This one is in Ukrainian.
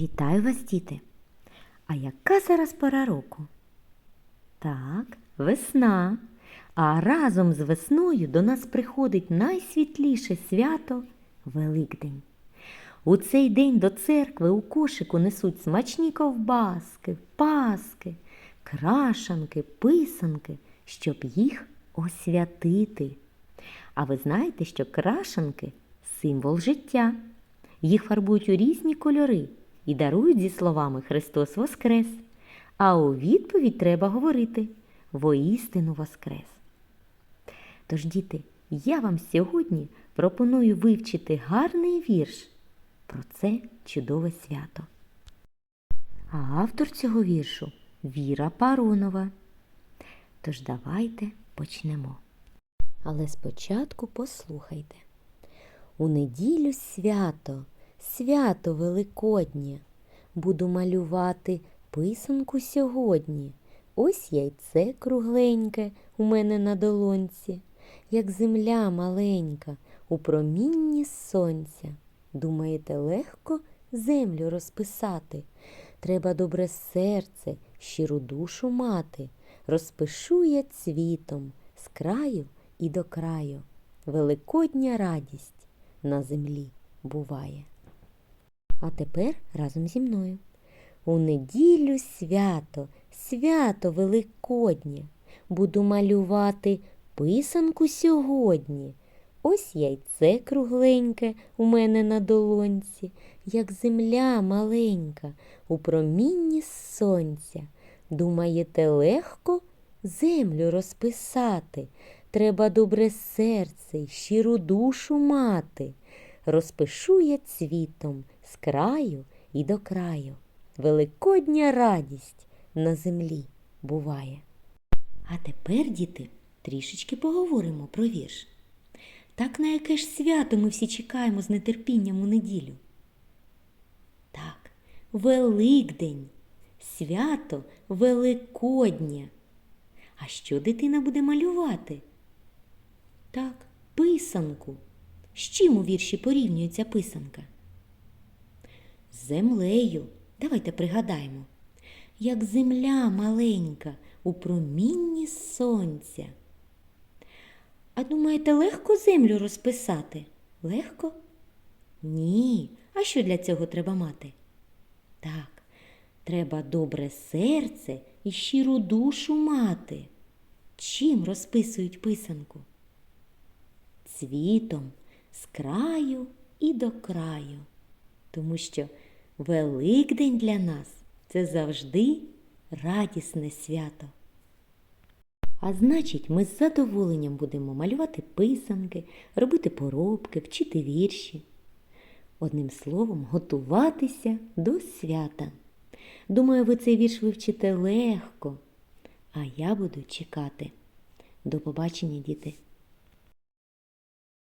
Вітаю вас, діти! А яка зараз пора року? Так, весна. А разом з весною до нас приходить найсвітліше свято Великдень. У цей день до церкви у кошику несуть смачні ковбаски, паски, крашанки, писанки, щоб їх освятити. А ви знаєте, що крашанки символ життя. Їх фарбують у різні кольори і дарують зі словами Христос Воскрес. А у відповідь треба говорити воістину Воскрес. Тож, діти, я вам сьогодні пропоную вивчити гарний вірш про це чудове свято. А автор цього віршу Віра Паронова. Тож давайте почнемо. Але спочатку послухайте. У неділю свято, свято Великоднє. Буду малювати писанку сьогодні. Ось яйце кругленьке у мене на долонці, як земля маленька у промінні сонця. Думаєте, легко землю розписати? Треба добре серце, щиру душу мати. Розпишу я цвітом з краю і до краю. Великодня радість на землі буває. А тепер разом зі мною. У неділю свято, свято Великоднє. Буду малювати писанку сьогодні. Ось яйце кругленьке у мене на долонці, як земля маленька у промінні сонця. Думаєте, легко землю розписати? Треба добре серце й щиру душу мати. Розпишу я цвітом з краю і до краю. Великодня радість на землі буває. А тепер, діти, трішечки поговоримо про вірш. Так на яке ж свято ми всі чекаємо з нетерпінням у неділю? Так, Великдень, свято Великоднє. А що дитина буде малювати? Так, писанку. З чим у вірші порівнюється писанка? З землею. Давайте пригадаємо, як земля маленька у промінні сонця. А думаєте, легко землю розписати? Легко? Ні. А що для цього треба мати? Так, треба добре серце і щиру душу мати. Чим розписують писанку? Цвітом з краю і до краю. Тому що Великдень для нас це завжди радісне свято. А значить, ми з задоволенням будемо малювати писанки, робити поробки, вчити вірші. Одним словом, готуватися до свята. Думаю, ви цей вірш вивчите легко, а я буду чекати. До побачення, діти!